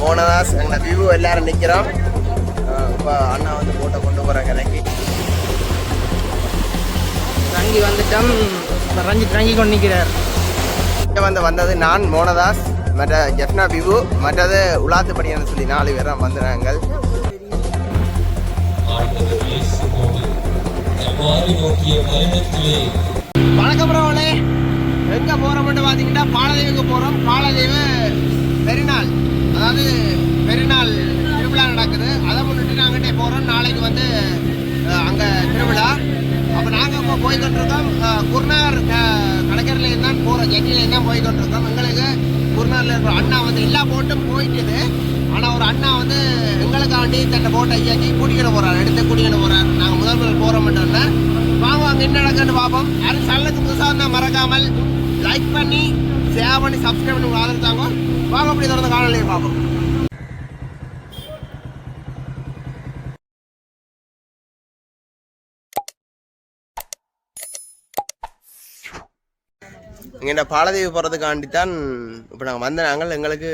மோனதாஸ் எங்கள் வியூ எல்லாரும் நிற்கிறோம் இப்போ அண்ணா வந்து போட்டை கொண்டு போகிறாங்க இறங்கி. ரங்கி வந்துட்டோம். ரஞ்சித் ரங்கி கொண்டு நிற்கிறார் இங்கே வந்து வந்தது நான் மோனதாஸ். மற்ற ஜெஃப்னா பிபு மற்றது உலாத்து படியான்னு சொல்லி நாலு பேரும் வந்துடுறாங்க வணக்கம் பிரபலே எங்கே போகிறோம்னு பார்த்தீங்கன்னா பாலதேவுக்கு போகிறோம் பாலதேவு பெருநாள். அதாவது பெருநாள் திருவிழா நடக்குது. அதை முன்னிட்டு நாங்கிட்டே போகிறோம் நாளைக்கு வந்து அங்கே திருவிழா. அப்போ நாங்கள் இப்போ போய்கொண்டிருக்கோம். அஹ், குருநார் கடற்கரையில் தான் போகிறோம் ஜெட்டியில் தான் போய்கொண்டிருக்கோம். எங்களுக்கு குருநாரில் இருக்கிற அண்ணா வந்து எல்லா போட்டும் போயிட்டுது. ஆனால் ஒரு அண்ணா வந்து எங்களுக்காண்டி தன்னை போட்டை ஐயாக்கி கூட்டிக்கிட்டு போகிறார் எடுத்து கூட்டிக்கிட்டு போகிறார் நாங்கள் முதல் முதல் போகிறோம்ன்றோன்னா வாங்க அங்கே என்ன நடக்குன்னு பார்ப்போம். யாரும் சேனலுக்கு புதுசாக இருந்தால் மறக்காமல் லைக் பண்ணி ஷேர் பண்ணி சப்ஸ்கிரைப் பண்ணி ஆதரவு தாங்க. வாங்க அப்படி தொடர்ந்து காணொலியை பார்ப்போம். இங்கே இந்த பாலதேவி போகிறதுக்காண்டி தான் இப்போ நாங்கள் வந்த நாங்கள் எங்களுக்கு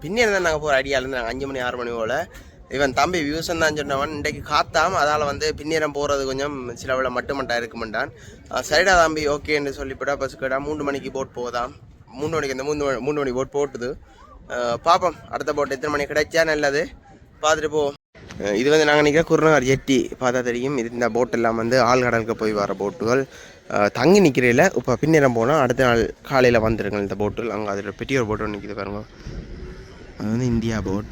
பின்னே இருந்தால் நாங்கள் போகிற ஐடியாவில் இருந்து நாங்கள் அஞ்சு மணி ஆறு மணி போல். இவன் தம்பி வியூசன் தான் சொன்னவன். இன்றைக்கு காத்தாம் அதால் வந்து பின்னேரம் போகிறது கொஞ்சம் சில மட்டுமட்டாக இருக்க இருக்குமெண்டான் சரிடா தம்பி ஓகேன்னு சொல்லிவிட்டா பஸ் கேட்டா மூணு மணிக்கு போட் போதாம் மூணு மணிக்கு இந்த மூணு மணி- மூணு மணி போட் போட்டுது. பார்ப்போம் அடுத்த போட் எத்தனை மணி கிடைச்சா நல்லது. பார்த்துட்டு போவோம் இது வந்து நாங்கள் நிற்கிற குருநகர் ஜெட்டி. பார்த்தா தெரியும். இது இந்த போட் எல்லாம் வந்து ஆழ்கடலுக்கு போய் வர போட்டுகள் தங்கி நிற்கிறதில்ல இப்போ பின்னேறம் போனால் அடுத்த நாள் காலையில் வந்துருங்க இந்த போட்டில் அங்கே அதில் பெரிய ஒரு போட்டு ஒன்று நிற்கிது பாருங்க. அது வந்து இந்தியா போட்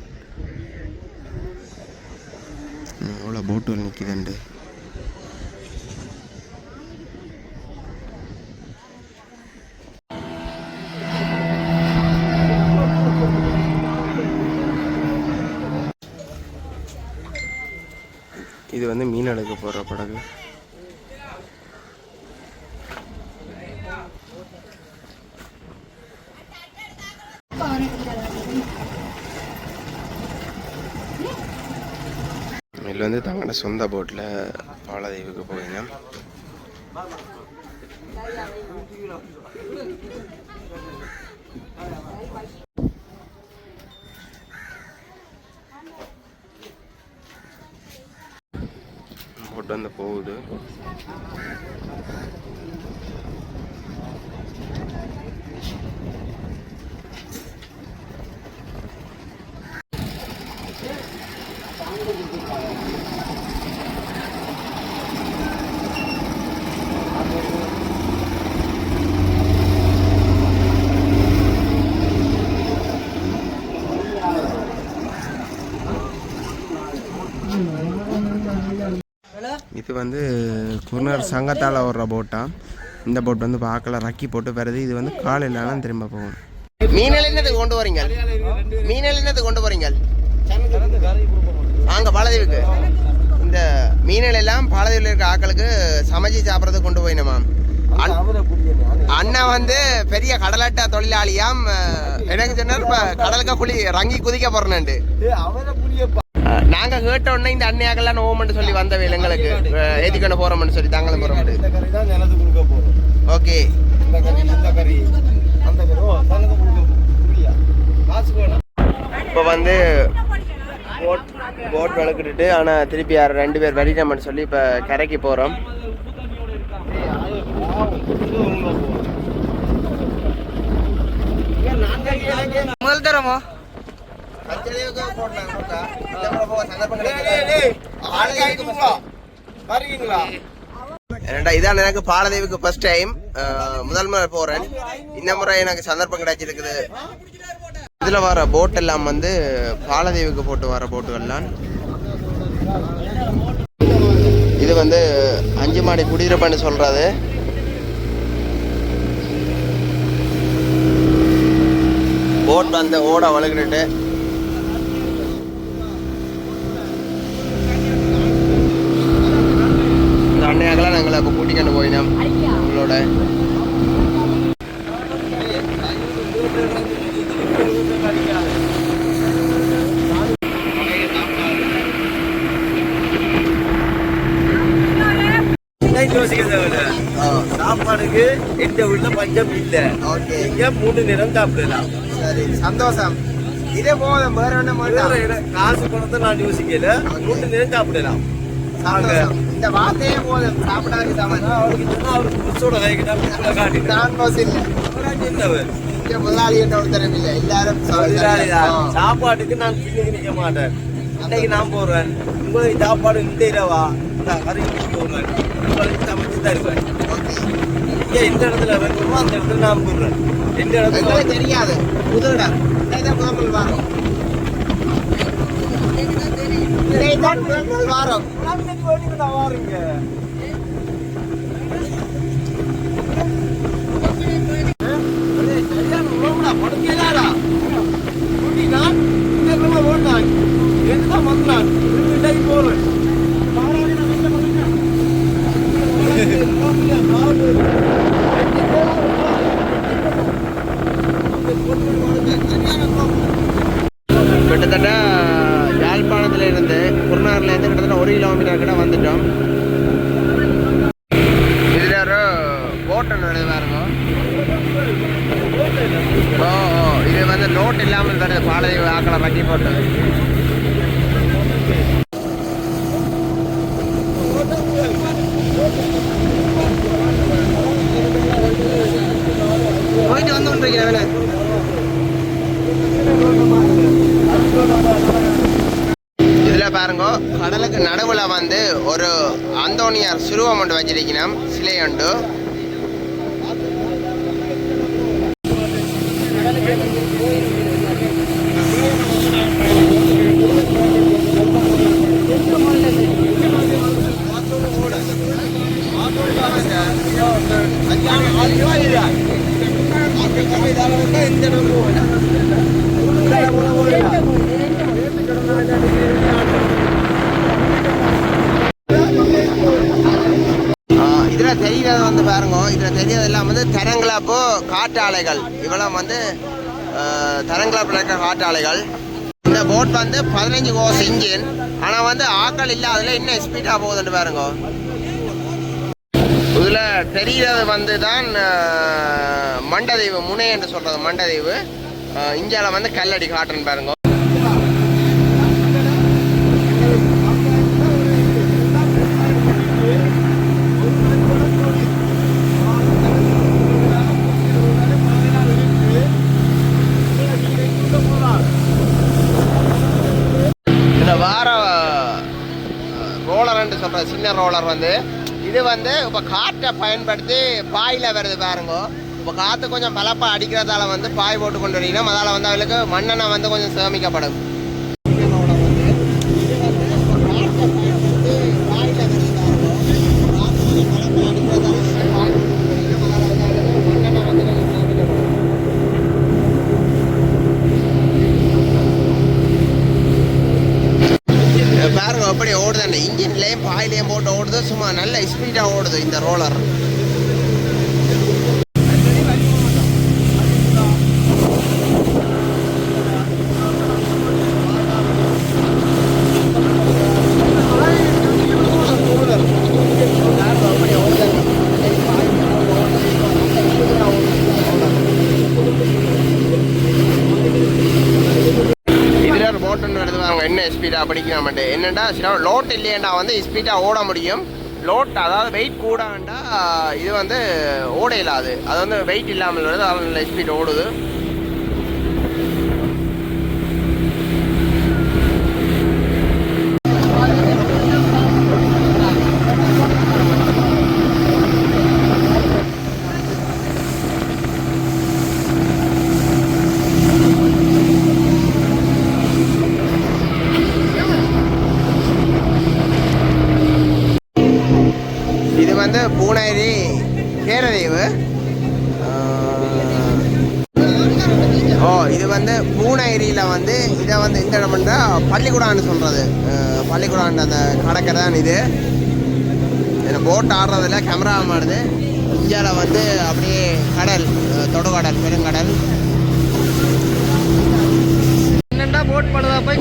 எவ்வளோ போட்டுகள் நிற்கிதுண்டு இது வந்து மீன் எடுக்க போகிற படகு. இதில் வந்து தங்களோட சொந்த போட்டில் பாலதீவுக்கு போயிருந்தோம் போட் வந்து போகுது. இது வந்து குருநர் சங்கத்தால் வர்ற போட்டா இந்த போட் வந்து பார்க்கல ரக்கி போட்டு வருது. இது வந்து காலையிலலாம் திரும்ப போகும் மீனல் என்னது கொண்டு வரீங்க மீனல் என்னது கொண்டு வரீங்க அங்க பாலதேவிக்கு. இந்த மீனல் எல்லாம் பாலதேவியில் இருக்க ஆக்களுக்கு சமைச்சு சாப்பிட்றதுக்கு கொண்டு போயினமா அண்ணா வந்து பெரிய கடலாட்ட தொழிலாளியாம். எனக்கு சொன்னார்? இப்ப கடலுக்கு குளி ரங்கி குதிக்க போறேன்னு நாங்க கேட்ட உடனே இந்த அண்ணையாக்கெல்லாம் நோவமெண்ட் சொல்லி வந்த எங்களுக்கு அஹ், ஏத்தி கொண்டு போறோம்னு சொல்லி தாங்களும் போறோம். ஓகே. இப்போ வந்து போட் போட் விளக்கிட்டு ஆனால் திருப்பி யார் ரெண்டு பேர் வெளியிடம்னு சொல்லி இப்போ கரைக்கு போகிறோம் முதல் இதான் எனக்கு பாலதேவிக்கு ஃபர்ஸ்ட் டைம் முதல் முறை போகிறேன் இந்த முறை எனக்கு சந்தர்ப்பம் கிடைச்சிருக்குது. இதில் வர போட் எல்லாம் வந்து பாலதேவிக்கு போட்டு வர போட்டுகள்லாம் இது வந்து அஞ்சு மாடி குடியிருப்பான்னு சொல்கிறது போட் அந்த ஓட வளர்க்கிட்டு இந்த அண்ணையாக்கெல்லாம் நாங்கள் அப்போ கூட்டிக்கொண்டு போயினோம் உங்களோட Thank you. சாப்பாடுக்கு எந்த வீட்டுல பஞ்சம் இல்ல. ஓகே. இங்க மூணு நேரம் சாப்பிடலாம். சரி சந்தோஷம். இதே போதும் வேற வேண்டாம் இடம் காசு பணத்தை நான் யோசிக்கல. மூணு நேரம் சாப்பிடலாம். இந்த வார்த்தையே போதும். சாப்பிடாது அவருக்கு சொன்னா அவருக்கு புதுசோட கைக்கிட்ட காட்டிட்டு நான் சின்னவர் இங்க முதலாளி என்ற ஒருத்தரம் இல்லை. எல்லாரும். சாப்பாட்டுக்கு நான் பின்னுக்கு நிக்க மாட்டேன். இன்னைக்கு நான் போடுறேன் உங்களுக்கு சாப்பாடு இந்த இரவா? போடுறேன் தருவேன் இங்கே எந்த இடத்துல வேணுமோ அந்த இடத்துல நான் போடுறேன் எந்த இடத்துல தெரியாது புது இடம் முதல் வாரம் இதைதான் முதல் வாரம் வாருங்க போறேன் கிட்டத்தட்ட யாழ்ப்பாணத்துல இருந்து குருநார்ல கிட்டத்தட்ட ஒரு கிலோமீட்டர் கிட்ட வந்துட்டோம். இதுல ஒரு போட் ஒன்று வருது பாருங்க. ஓ இது வந்து நோட் இல்லாமல் வருது. பாலதீவு ஆக்களை வட்டி போட்டு போயிட்டு வந்து கொண்டிருக்கிறேன் இதுல பாருங்க கடலுக்கு நடுவுல வந்து ஒரு அந்தோனியார் சுருவம் ஒன்று வச்சிருக்கணும் சிலை உண்டு ஆ, இதுல தெரியறது வந்து பாருங்க இதுல தெரியறது எல்லாம் வந்து தரங்களாப்போ ஆலைகள் இவெல்லாம் வந்து தரங்களாக இருக்கிற காற்றாலைகள் இந்த போட் வந்து பதினஞ்சு கோஸ் இன்ஜின் ஆனால் வந்து ஆக்கள் இல்லை அதில் இன்னும் ஸ்பீடாக போகுதுன்னு பாருங்க. இதில் தெரிகிறது வந்து தான் மண்டதீவு முனை என்று சொல்கிறது மண்டதீவு இந்தியாவில் வந்து கல்லடி காட்டுன்னு பாருங்க. சின்ன ரோலர் வந்து. இது வந்து இப்போ காற்றை பயன்படுத்தி பாயில் வருது பாருங்க. இப்போ காற்று கொஞ்சம் பலப்பாக அடிக்கிறதால வந்து பாய் போட்டு கொண்டு வரீங்கன்னா அதால் வந்து அவங்களுக்கு மண்ணெண்ணெய் வந்து கொஞ்சம் சேமிக்கப்படும் பாருங்க எப்படி ஓடுது அந்த இன்ஜின்லேயும் பாயிலையும் போட்டு ஓடுது சும்மா நல்ல ஸ்பீடாக ஓடுது இந்த ரோலர் இதில் ஒரு போட்டுன்னு வருது பாருங்க என்ன ஸ்பீடாக படிக்க மாட்டேன் என்னென்னா சில லோட் இல்லையேண்டா வந்து ஸ்பீடாக ஓட முடியும். லோட் அதாவது வெயிட் கூட இது வந்து ஓட இல்லாது அது வந்து வெயிட் இல்லாமல் வருது அதனால் ஸ்பீட் ஓடுது இது வந்து பூனேரி கேரதீவு ஓ இது வந்து பூனேரியில் வந்து இதை வந்து இந்த இடம்னா பள்ளிக்கூடான்னு சொல்கிறது பள்ளிக்கூடான் அந்த கடற்கரை தான் இது. இந்த போட் ஆடுறதுல கேமரா மாடுது. இந்தியாவில் வந்து அப்படியே கடல் தொடுகடல் பெருங்கடல்.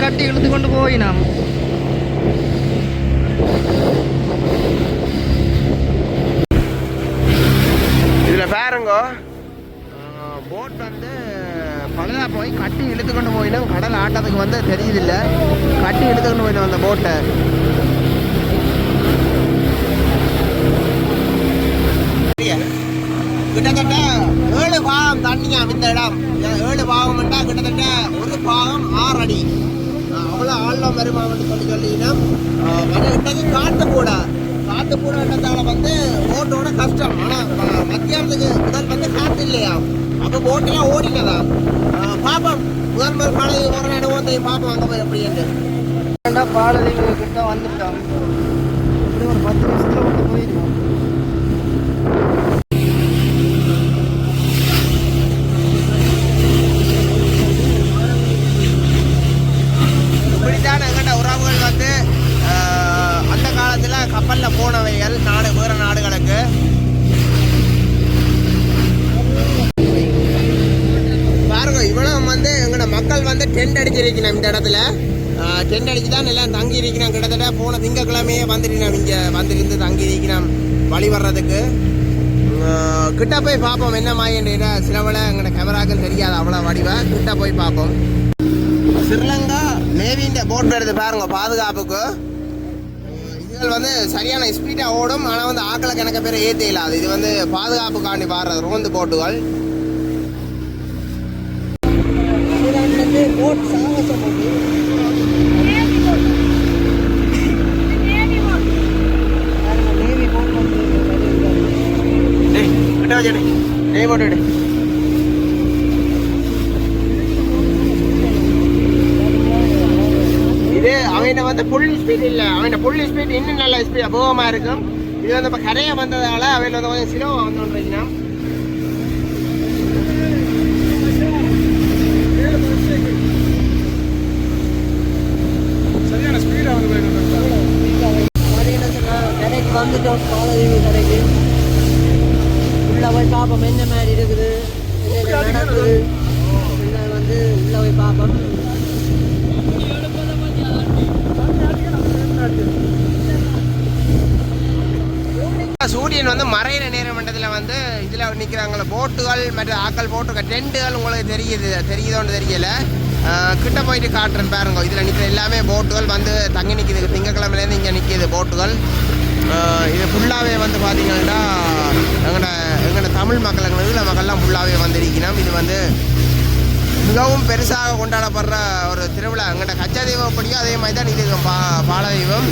கட்டி இழுத்து கொண்டு போய் நாம்? பாருங்கோ போட் வந்து பழுதா போய் கட்டி இழுத்துக்கொண்டு போயிடும் கடல் ஆட்டத்துக்கு வந்து தெரியுதில்ல. கட்டி இழுத்துக்கொண்டு போயிடும் அந்த போட்டை கிட்டத்தட்ட ஏழு பாகம் தண்ணியாம் இந்த இடம். ஏழு பாகம் கிட்டத்தட்ட ஒரு பாகம் ஆறு அடி. அவ்வளோ ஆழம் வருமான்னு சொல்லி சொல்லிங்கன்னா இன்றைக்கு காட்டு கூட காட்டு கூட வந்து போட்டோட கஷ்டம். ஆனால் மத்தியானத்துக்கு முதல் வந்து காற்று இல்லையா? அப்போ போட்டெல்லாம் ஓடினதா? பார்ப்போம் பாப்போம். முதல் முதல் மழை ஒரு அனுபவத்தையும் பார்ப்போம் அங்கே போய் எப்படின்னு பாலதீவு கிட்ட வந்துட்டோம் இப்படி ஒரு பத்து நிமிஷத்துல கொண்டு போயிடுவோம் இப்படித்தான் எங்கள்கிட்ட உறவுகள் வந்து ஆஹ், அந்த காலத்தில் கப்பலில் போனவைகள் நாடு வேறு நாடுகளுக்கு பாருங்க இவ்வளவு வந்து எங்களோட மக்கள் வந்து டென்ட் அடிச்சிருக்கணும் இந்த இடத்துல. டென்ட் அடிச்சு தான் எல்லாம் தங்கி இருக்கணும் கிட்டத்தட்ட போன திங்கக்கிழமையே வந்துட்டு இங்கே வந்துருந்து தங்கி இருக்கிறோம் வழி வர்றதுக்கு. கிட்ட போய் பார்ப்போம். என்ன மாயன்ற சிலவில் எங்களோட கேமராக்கள் தெரியாது. அவ்வளோ வடிவை. கிட்ட போய் பார்ப்போம். ஸ்ரீலங்கா நேவின்ற போட் எடுத்து பாருங்க பாதுகாப்புக்கு. இதுகள் வந்து சரியான ஸ்பீடாக ஓடும். ஆனால் வந்து ஆக்களை கணக்க பேர் ஏற்ற இல்லாது. இது வந்து பாதுகாப்புக்காண்டி பாடுறது ரோந்து போட்டுகள் டேய், கிட்ட வச்சு எடு. நெய் போட்டு எடு. இது அவன் வந்து புல் ஸ்பீட் இல்லை அவன் புல் ஸ்பீட் ஸ்பீட் அபோகமாக இருக்கும். இது வந்து இப்போ கரையை வந்ததால அவன் வந்து கொஞ்சம் சிலவாக வந்து கடைக்கு வந்துட்டோம் பாலதீவு கடைக்கு உள்ள போய் பார்ப்போம் என்ன மாதிரி இருக்குது என்ன நடக்குது என்ன வந்து உள்ள போய் பார்ப்போம் சூரியன் வந்து மறையிற நேர மண்டலத்தில் வந்து இதில் நிற்கிறாங்கள போட்டுகள் மக்கள் ஆக்கள் டென்ட்டுகள் உங்களுக்கு தெரியுது தெரியுதோன்னு தெரியல. கிட்ட போயிட்டு காட்டுறேன் பாருங்க. இதில் நிற்கிற எல்லாமே போட்டுகள் வந்து தங்கி நிற்கிது திங்கக்கிழமையிலேருந்து இங்கே நிற்கிது போட்டுகள் இது ஃபுல்லாகவே வந்து பார்த்தீங்கன்னா எங்களோட எங்களோட தமிழ் மக்கள் எங்களோட ஈழ மக்கள்லாம் ஃபுல்லாகவே வந்திருக்கணும். இது வந்து மிகவும் பெருசாக கொண்டாடப்படுற ஒரு திருவிழா. எங்கள்கிட்ட கச்சா தெய்வம் எப்படியோ அதே மாதிரி தான் இது பா பால தெய்வம்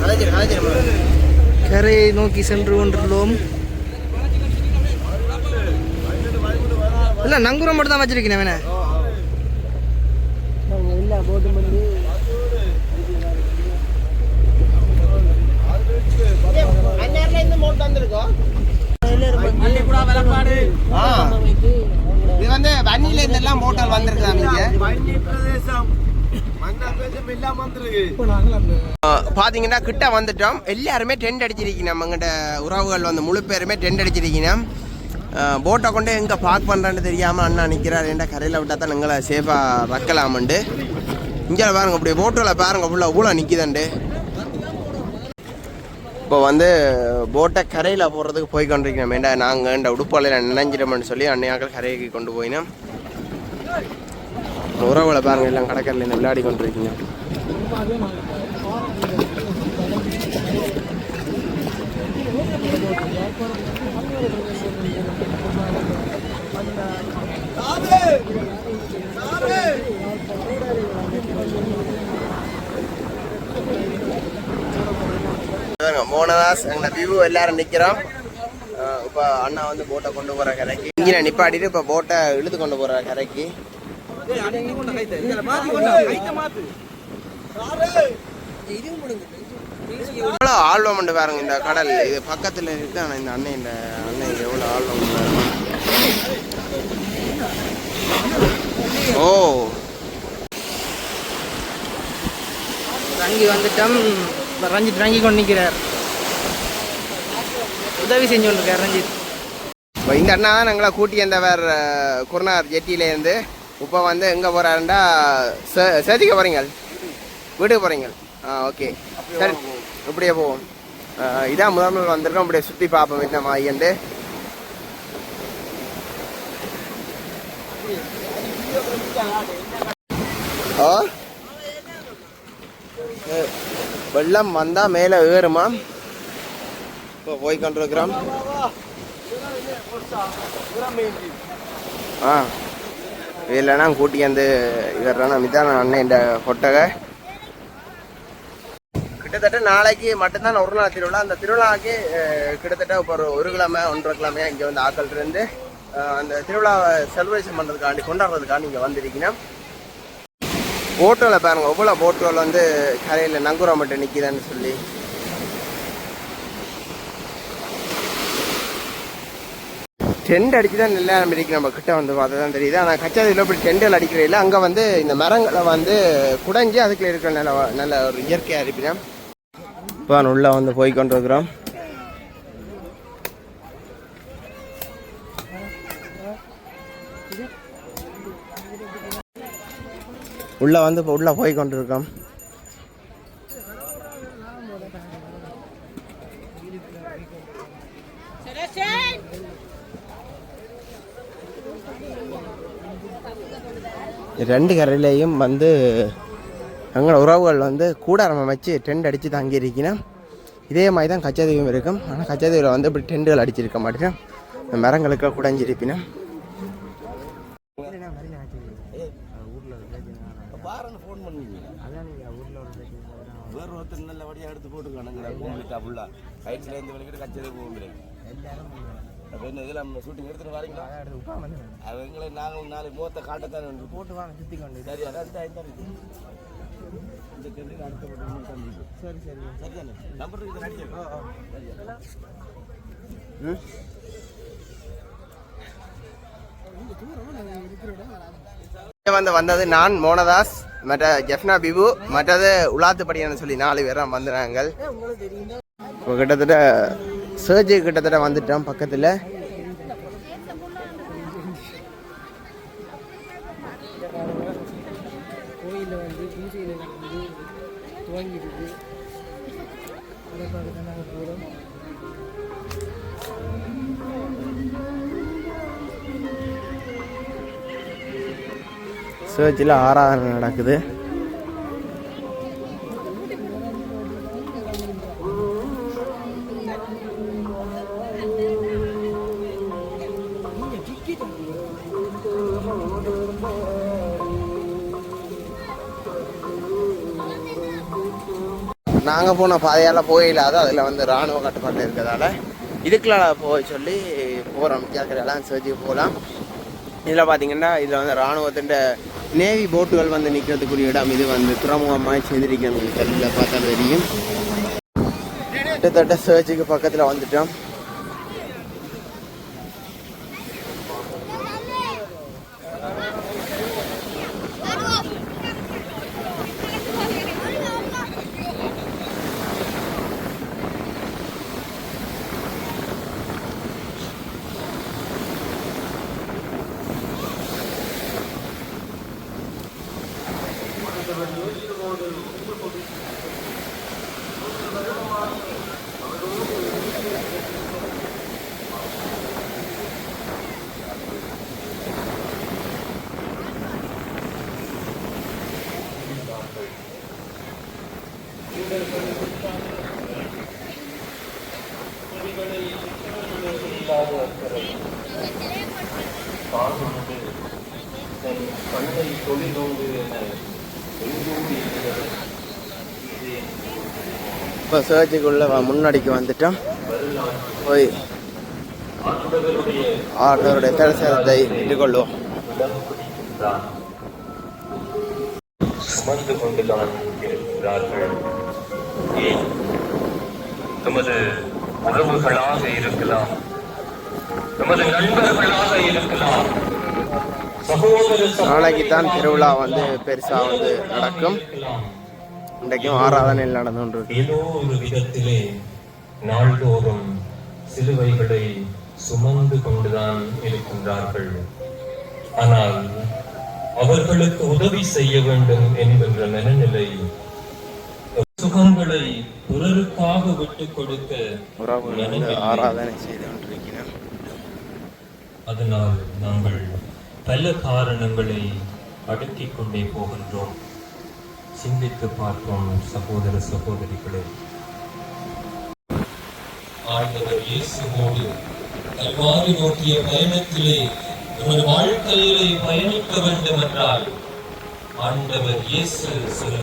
கலைஞர் கலைஞர். கரையை நோக்கி சென்று கொண்டுள்ளோம் இல்லை நங்கூரம் மட்டும் தான் வச்சிருக்கேன் வேணே? வந்து அந்நேரம் இந்த வந்திருக்கோம் இது வந்து வன்னியில இருந்தெல்லாம் மோட்டார் வந்திருக்கலாம் இங்க பாத்தீங்கன்னா கிட்ட வந்துட்டோம். எல்லாருமே டென்ட் அடிச்சிருக்கீங்க. நம்மங்கிட்ட உறவுகள் வந்து முழு பேருமே டென்ட் அடிச்சிருக்கீங்க. போட்டை கொண்டு எங்கே பார்க் பண்ணுறான்னு தெரியாமல் அண்ணா நிற்கிறார் என்ற கரையில் விட்டால் தான் எங்களை சேஃபாக வைக்கலாமண்டு இங்கே பாருங்க இப்படி போட்டில் பாருங்க ஃபுல்லாக ஊழ நிற்கிதண்டு இப்போ வந்து போட்டை கரையில் போடுறதுக்கு போய் கொண்டிருக்கிறோம் ஏண்டா நாங்கள் இந்த உடுப்பாலையில் நினைஞ்சிட்டோம்னு சொல்லி அன்னையாக்கள் கரைக்கு கொண்டு போயினோம். உறவுகளை பாருங்க எல்லாம் கடற்கரையில் விளையாடி கொண்டிருக்கீங்க. மோனதாஸ் எங்க வியூ எல்லாரும் நிற்கிறோம் இப்போ அண்ணா வந்து போட்டை கொண்டு போகிற கரைக்கு. இங்கே நிப்பாட்டிட்டு இப்போ போட்டை இழுத்து கொண்டு போகிற கரைக்கு. எவ்வளோ ஆழ்வம் உண்டு பாருங்க இந்த கடல். இது பக்கத்துல ஆனா இந்த அண்ணன் இந்த அண்ணன் எவ்வளோ ஆழ்வம் உண்டு பாருங்க. ஓ. ரங்கி வந்துட்டோம். ரஞ்சித் ரங்கி கொண்டு நிற்கிறார் உதவி செஞ்சு கொண்டிருக்கார் ரஞ்சித். இப்போ இந்த அண்ணா தான் எங்களை கூட்டி வந்தவர் குருநார் ஜெட்டியிலேருந்து. இப்போ வந்து எங்கே போகிறாருண்டா சேர்த்திக்க போகிறீங்க வீட்டுக்கு போகிறீங்க ஆ ஓகே. சரி. இப்படியே போவோம். இதான் முதல் முதல் வந்திருக்கோம். அப்படியே சுற்றி பார்ப்போம். இந்த மாயண்டு ஆ? வெள்ளம் வந்தால் மேலே ஏறுமா? இப்போ போய் கொண்டிருக்கிறோம். ஆ. இல்லைன்னா கூட்டி வந்து இவர்னா மிதான் அண்ணன் இந்த கொட்டகை. கிட்டத்தட்ட நாளைக்கு மட்டும்தான் ஒரு நாள் திருவிழா. அந்த திருவிழாக்கு கிட்டத்தட்ட இப்போ ஒரு ஒரு கிழமை ஒன்றரை கிழமையாக இங்கே வந்து ஆக்கள் இருந்து அந்த திருவிழாவை செலிப்ரேஷன் பண்ணுறதுக்காண்டி கொண்டாடுறதுக்காண்டி இங்கே வந்திருக்கணும் போட்டோவில் பாருங்கள் எவ்வளோ போட்டோவில் வந்து கரையில் நங்குரம் மட்டும் நிற்கிதான்னு சொல்லி. டெண்ட் அடித்து தான் நெல் ஆரம்பிக்கு நம்ம கிட்ட வந்து பார்த்தா தான் தெரியுது ஆனால் கச்சாதியில் இப்படி டெண்டில் அடிக்கிறதில்ல அங்கே வந்து இந்த மரங்களை வந்து குடைஞ்சி அதுக்குள்ள இருக்கிற நல்ல நல்ல ஒரு இயற்கையாக இருப்பினா இப்போ உள்ளே வந்து போய் கொண்டு இருக்கிறோம் வந்து இப்போ உள்ளே போய் கொண்டு ரெண்டு கரையிலையும் வந்து எங்களோட உறவுகள் வந்து கூடாரம் அமைச்சு டென்ட் அடித்து தங்கி இருக்கணும் இதே மாதிரி தான் கச்சதீவும் இருக்கும். ஆனால் கச்சதீவில் வந்து இப்படி டெண்டுகள் அடிச்சிருக்க மாட்டேன். இந்த மரங்களுக்கு குடைஞ்சிருப்பினும் பாருன்னு ஒருத்தர் நல்ல எடுத்து போட்டுருக்கானுங்க கூப்பிட்டா ஃபுல்லாக ஹைட்ஸ்ல வெளிக்கிட்டு கச்சேரி போக என்ன இதில் நம்ம ஷூட்டிங் எடுத்துட்டு வரீங்களா? அவங்களை நாங்கள் நாளை முகத்தை காட்டத்தானே போட்டு வாங்க சுற்றி கொண்டு. சரி அதான் இந்த தெருவில் அடுத்த பக்கம் தம்பி சரி சரி. சரிதானே? நம்பர் இதை வந்து வந்தது நான் மோனதாஸ் மற்ற ஜெஃப்னா பிபு மற்றது உலாத்துப்படியான்னு சொல்லி நாலு பேரும் வந்துடுறாங்க இப்போ கிட்டத்தட்ட சர்ஜி கிட்டத்தட்ட வந்துட்டோம் பக்கத்தில். கோயிலில் வந்து பூஜையில் வந்து துவங்கிடுது அதை பார்க்க தான் நாங்கள் போகிறோம் சர்ச்சில் ஆராதனை நடக்குது. நாங்கள் போன பாதையால் போயிடாத அதில் வந்து இராணுவ கட்டுப்பாட்டில் இருக்கிறதால இதுக்குள்ள போக சொல்லி போகிறோம் கேட்குறதெல்லாம் சர்ச்சுக்கு போகலாம் இதில் பார்த்தீங்கன்னா இதில் வந்து இராணுவத்தின் நேவி போட்டுகள் வந்து நிற்கிறதுக்குரிய இடம் இது வந்து துறைமுகமாக செய்திருக்கணும் கல்லில் பார்த்தா தெரியும். கிட்டத்தட்ட சேர்ச்சுக்கு பக்கத்தில் வந்துட்டோம். இப்போ சர்ச்சுக்குள்ளே முன்னாடிக்கு வந்துட்டோம். போய் ஆண்டவருடைய தரிசனத்தை எதிர்கொள்வோம் சுமந்து கொண்டுதான் இருக்கிறார்கள். ஏன்? நமது உறவுகளாக இருக்கலாம். நமது நண்பர்களாக இருக்கலாம். நாளைக்கு தான் திருவிழா வந்து பெருசாக வந்து நடக்கும். இன்றைக்கும் ஆராதனையில் இருக்கு ஏதோ ஒரு விதத்திலே நாள்தோறும் சிலுவைகளை சுமந்து கொண்டுதான் இருக்கின்றார்கள். ஆனால் அவர்களுக்கு உதவி செய்ய வேண்டும் என்கின்ற மனநிலை சுகங்களை பிறருக்காக விட்டுக் கொடுக்க. ஆராதனை செய்து கொண்டிருக்கிறேன் அதனால் நாங்கள் பல காரணங்களை அடுக்கிக் கொண்டே போகின்றோம். சிந்தித்து பார்ப்போம் சகோதர சகோதரிகளே. ஆண்டவர் இயேசுவோடு கல்வாரி நோக்கிய பயணத்திலே ஒரு வாழ்க்கையிலே பயணிக்க வேண்டும் என்றால் ஆண்டவர் இயேசு சில